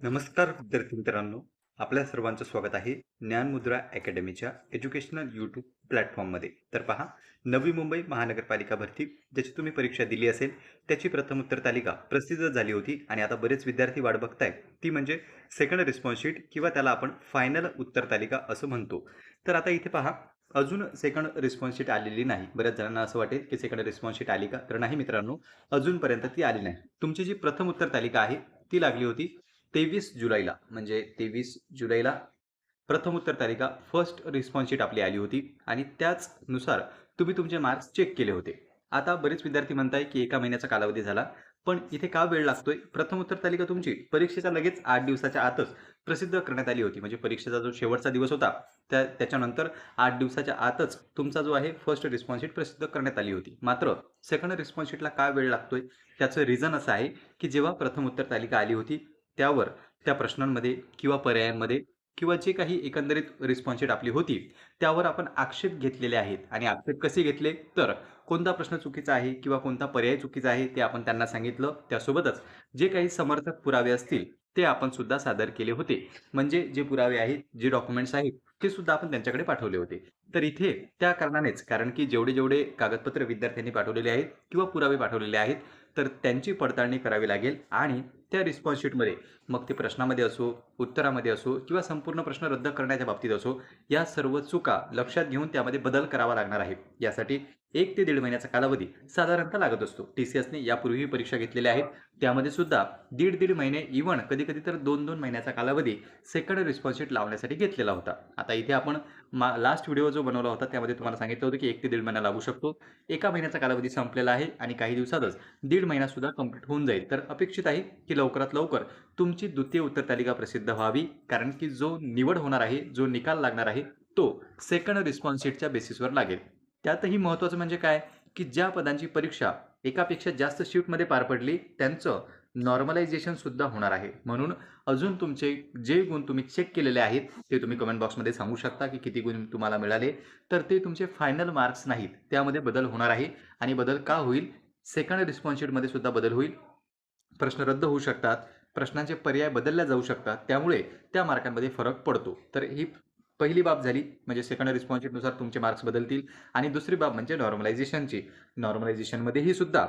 नमस्कार विद्यार्थी मित्रांनो. आपल्या सर्वांचं स्वागत आहे ज्ञानमुद्रा अकॅडमीच्या एज्युकेशनल यूट्यूब प्लॅटफॉर्ममध्ये. तर पहा नवी मुंबई महानगरपालिका भरती ज्याची तुम्ही परीक्षा दिली असेल त्याची प्रथम उत्तर तालिका प्रसिद्ध झाली होती आणि आता बरेच विद्यार्थी वाट बघताय ती म्हणजे सेकंड रिस्पॉन्स शीट किंवा त्याला आपण फायनल उत्तर तालिका असं म्हणतो. तर आता इथे पहा अजून सेकंड रिस्पॉन्स शीट आलेली नाही. बऱ्याच जणांना असं वाटेल की सेकंड रिस्पॉन्स शीट आली का? तर नाही मित्रांनो अजूनपर्यंत ती आली नाही. तुमची जी प्रथम उत्तर तालिका आहे ती लागली होती. तेवीस जुलैला म्हणजे तेवीस जुलैला प्रथम उत्तर तालिका फर्स्ट रिस्पॉन्स शीट आपली आली होती आणि त्याचनुसार तुम्ही तुमचे मार्क्स चेक केले होते. आता बरेच विद्यार्थी म्हणताय की एका महिन्याचा कालावधी झाला पण इथे का वेळ लागतोय? प्रथम उत्तर तालिका तुमची परीक्षेच्या लगेच आठ दिवसाच्या आतच प्रसिद्ध करण्यात आली होती. म्हणजे परीक्षेचा जो शेवटचा दिवस होता त्या त्याच्यानंतर आठ दिवसाच्या आतच तुमचा जो आहे फर्स्ट रिस्पॉन्स शीट प्रसिद्ध करण्यात आली होती. मात्र सेकंड रिस्पॉन्स शीटला का वेळ लागतोय? त्याचं रिझन असं आहे की जेव्हा प्रथम उत्तर तालिका आली होती त्यावर त्या प्रश्नांमध्ये किंवा पर्यायांमध्ये किंवा जे काही एकंदरीत रिस्पॉन्स आपली होती त्यावर आपण आक्षेप घेतलेले आहेत. आणि आक्षेप कसे घेतले? तर कोणता प्रश्न चुकीचा आहे किंवा कोणता पर्याय चुकीचा आहे ते आपण त्यांना सांगितलं. त्यासोबतच जे काही समर्थक पुरावे असतील ते आपण सुद्धा सादर केले होते. म्हणजे जे पुरावे आहेत जे डॉक्युमेंट्स आहेत ते सुद्धा आपण त्यांच्याकडे पाठवले होते. तर इथे त्या कारणानेच कारण की जेवढे जेवढे कागदपत्र विद्यार्थ्यांनी पाठवलेले आहेत किंवा पुरावे पाठवलेले आहेत तर त्यांची पडताळणी करावी लागेल आणि त्या रिस्पॉन्स शीटमध्ये मग ते प्रश्नामध्ये असो उत्तरामध्ये असो किंवा संपूर्ण प्रश्न रद्द करण्याच्या बाबतीत असो या सर्व चुका लक्षात घेऊन त्यामध्ये बदल करावा लागणार आहे. यासाठी एक ते दीड महिन्याचा कालावधी साधारणतः लागत असतो. टी सी एसने यापूर्वीही परीक्षा घेतलेल्या आहेत. त्यामध्ये सुद्धा दीड दीड महिने इव्हन कधी कधी तर दोन दोन महिन्याचा कालावधी सेकंड रिस्पॉन्स शीट लावण्यासाठी घेतलेला होता. आता इथे आपण मा लास्ट व्हिडिओ जो बनवला होता त्यामध्ये तुम्हाला सांगितलं होतं की एक ते दीड महिना लागू शकतो. एका महिन्याचा कालावधी संपलेला आहे आणि काही दिवसातच दीड महिनासुद्धा कंप्लीट होऊन जाईल. तर अपेक्षित आहे की लवकरात लवकर तुमची द्वितीय उत्तर तालिका प्रसिद्ध व्हावी कारण की जो निवड होणार आहे जो निकाल लागणार आहे तो सेकंड रिस्पॉन्स शीटच्या बेसिसवर लागेल. त्यातही महत्त्वाचं म्हणजे काय? की ज्या पदांची परीक्षा एकापेक्षा जास्त शिफ्टमध्ये पार पडली त्यांचं नॉर्मलायझेशन सुद्धा होणार आहे. म्हणून अजून तुमचे जे गुण तुम्ही चेक केलेले आहेत ते तुम्ही कमेंट बॉक्समध्ये सांगू शकता की किती गुण तुम्हाला मिळाले. तर ते तुमचे फायनल मार्क्स नाहीत. त्यामध्ये बदल होणार आहे. आणि बदल का होईल? सेकंड रिस्पॉन्स शीटमध्ये सुद्धा बदल होईल. प्रश्न रद्द होऊ शकतात. प्रश्नांचे पर्याय बदलल्या जाऊ शकतात. त्यामुळे त्या मार्कांमध्ये फरक पडतो. तर ही पहिली बाब झाली. म्हणजे सेकंड रिस्पॉन्सिटनुसार तुमचे मार्क्स बदलतील. आणि दुसरी बाब म्हणजे नॉर्मलायझेशनची नॉर्मलायझेशनमध्येही सुद्धा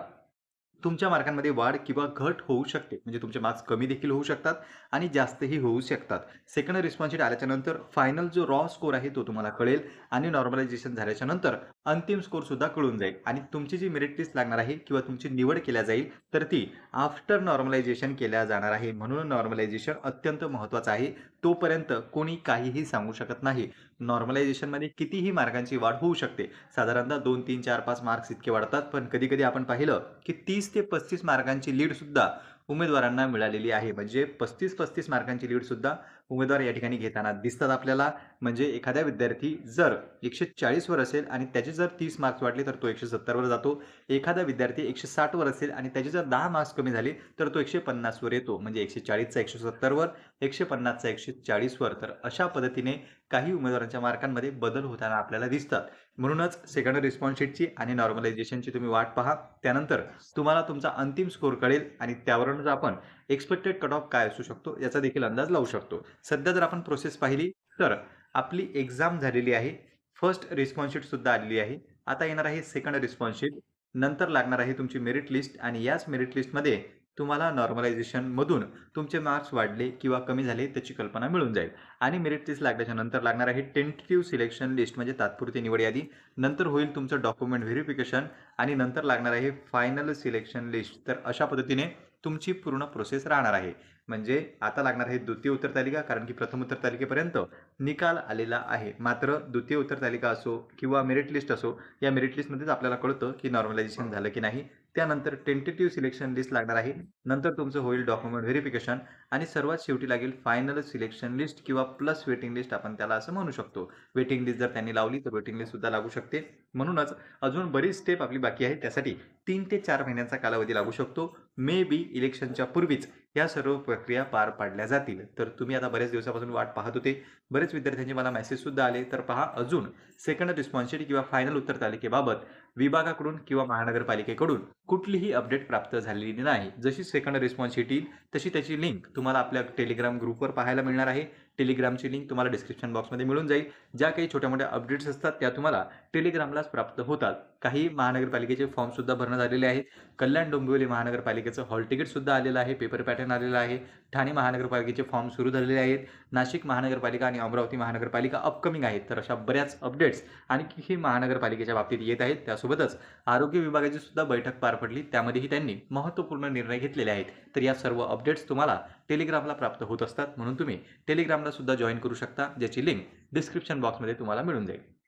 तुमच्या मार्कांमध्ये वाढ किंवा घट होऊ शकते. म्हणजे तुमचे मार्क्स कमी देखील होऊ शकतात आणि जास्तही होऊ शकतात. सेकंड रिस्पॉन्सिट आल्याच्यानंतर फायनल जो रॉ स्कोर आहे तो तुम्हाला कळेल आणि नॉर्मलायझेशन झाल्याच्यानंतर अंतिम स्कोर सुद्धा कळून जाईल. आणि तुमची जी मेरिट लिस्ट लागणार आहे किंवा तुमची निवड केल्या जाईल तर ती आफ्टर नॉर्मलायझेशन केल्या जाणार आहे. म्हणून नॉर्मलायझेशन अत्यंत महत्त्वाचं आहे. तोपर्यंत कोणी काहीही सांगू शकत नाही. नॉर्मलायझेशनमध्ये कितीही मार्कांची वाढ होऊ शकते. साधारणतः दोन तीन चार पाच मार्क्स इतके वाढतात. पण कधी कधी आपण पाहिलं की तीस ते पस्तीस मार्कांची लीड सुद्धा उमेदवारांना मिळालेली आहे. म्हणजे पस्तीस पस्तीस मार्कांची लीड सुद्धा उमेदवार या ठिकाणी घेताना दिसतात आपल्याला. म्हणजे एखाद्या विद्यार्थी जर एकशे चाळीसवर असेल आणि त्याचे जर तीस मार्क्स वाढले तर तो एकशे सत्तरवर जातो. एखादा विद्यार्थी एकशे साठवर असेल आणि त्याचे जर दहा मार्क्स कमी झाले तर तो एकशे पन्नासवर येतो. म्हणजे एकशे चाळीसचा एकशे सत्तरवर एकशे पन्नासचा एकशे चाळीसवर तर अशा पद्धतीने काही उमेदवारांच्या मार्कांमध्ये बदल होताना आपल्याला दिसतात. म्हणूनच सेकंड रिस्पॉन्स शीटची आणि नॉर्मलायझेशनची तुम्ही वाट पहा. त्यानंतर तुम्हाला तुमचा अंतिम स्कोर कळेल आणि त्यावरूनच आपण एक्सपेक्टेड कट ऑफ काय असू शकतो याचा देखील अंदाज लावू शकतो. सध्या जर आपण प्रोसेस पाहिली तर आपली एक्झाम झालेली आहे. फर्स्ट रिस्पॉन्स शीट सुद्धा आलेली आहे. आता येणार आहे सेकंड रिस्पॉन्स शीट नंतर लागणार आहे तुमची मेरिट लिस्ट आणि याच मेरिट लिस्टमध्ये तुम्हाला नॉर्मलायझेशनमधून तुमचे मार्क्स वाढले किंवा कमी झाले त्याची कल्पना मिळून जाईल. आणि मेरिट लिस्ट लागल्याच्या नंतर लागणार आहे टेंटेटिव्ह सिलेक्शन लिस्ट म्हणजे तात्पुरती निवड यादी. नंतर होईल तुमचं डॉक्युमेंट व्हेरिफिकेशन आणि नंतर लागणार आहे फायनल सिलेक्शन लिस्ट तर अशा पद्धतीने तुमची पूर्ण प्रोसेस राहणार आहे. म्हणजे आता लागणार आहे द्वितीय उत्तर तालिका कारण की प्रथम उत्तर तालिकेपर्यंत निकाल आलेला आहे. मात्र द्वितीय उत्तर तालिका असो किंवा मेरिट लिस्ट असो या मेरिट लिस्टमध्येच आपल्याला कळतं की नॉर्मलायझेशन झालं की नाही. त्यानंतर टेंटेटिव्ह सिलेक्शन लिस्ट लागणार आहे. नंतर तुमचं होईल डॉक्युमेंट व्हेरिफिकेशन आणि सर्वात शेवटी लागेल फायनल सिलेक्शन लिस्ट किंवा प्लस वेटिंग लिस्ट आपण त्याला असं म्हणू शकतो. वेटिंग लिस्ट जर त्यांनी लावली तर वेटिंग लिस्ट सुद्धा लागू शकते. म्हणूनच अजून बरीच स्टेप आपली बाकी आहे त्यासाठी तीन ते चार महिन्यांचा कालावधी लागू शकतो. मे बी इलेक्शनच्या पूर्वीच या सर्व प्रक्रिया पार पाडल्या जातील. तर तुम्ही आता बऱ्याच दिवसापासून वाट पाहत होते. बरेच विद्यार्थ्यांचे मला मेसेजसुद्धा आले. तर पहा अजून सेकंड रिस्पॉन्स किंवा फायनल उत्तर तालिकेबाबत विभागाकडून किंवा महानगरपालिकेकडून कुठलीही अपडेट प्राप्त झालेली नाही. जशी सेकंड रिस्पॉन्स येतील तशी त्याची लिंक तुम्हाला आपल्या टेलिग्राम ग्रुपवर पाहायला मिळणार आहे. टेलिग्रामची लिंक तुम्हाला डिस्क्रिप्शन बॉक्समध्ये मिळून जाईल. ज्या काही छोट्या मोठ्या अपडेट्स असतात त्या तुम्हाला टेलिग्रामलाच प्राप्त होतात. काही महानगरपालिकेचे फॉर्मसुद्धा भरणं आलेले आहेत. कल्याण डोंबिवली महानगरपालिकेचं हॉल तिकीटसुद्धा आलेलं आहे. पेपर पॅटर्न आलेलं आहे. ठाणे महानगरपालिकेचे फॉर्म सुरू झालेले आहेत. नाशिक महानगरपालिका आणि अमरावती महानगरपालिका अपकमिंग आहेत. तर अशा बऱ्याच अपडेट्स आणखी महानगरपालिकेच्या बाबतीत येत आहेत. त्यासोबत यासोबतच आरोग्य विभागाची सुद्धा बैठक पार पडली. त्यामध्येही त्यांनी महत्त्वपूर्ण निर्णय घेतलेले आहेत. तर या सर्व अपडेट्स तुम्हाला टेलिग्रामला प्राप्त होत असतात. म्हणून तुम्ही टेलिग्रामला सुद्धा जॉईन करू शकता ज्याची लिंक डिस्क्रिप्शन बॉक्समध्ये तुम्हाला मिळून जाईल.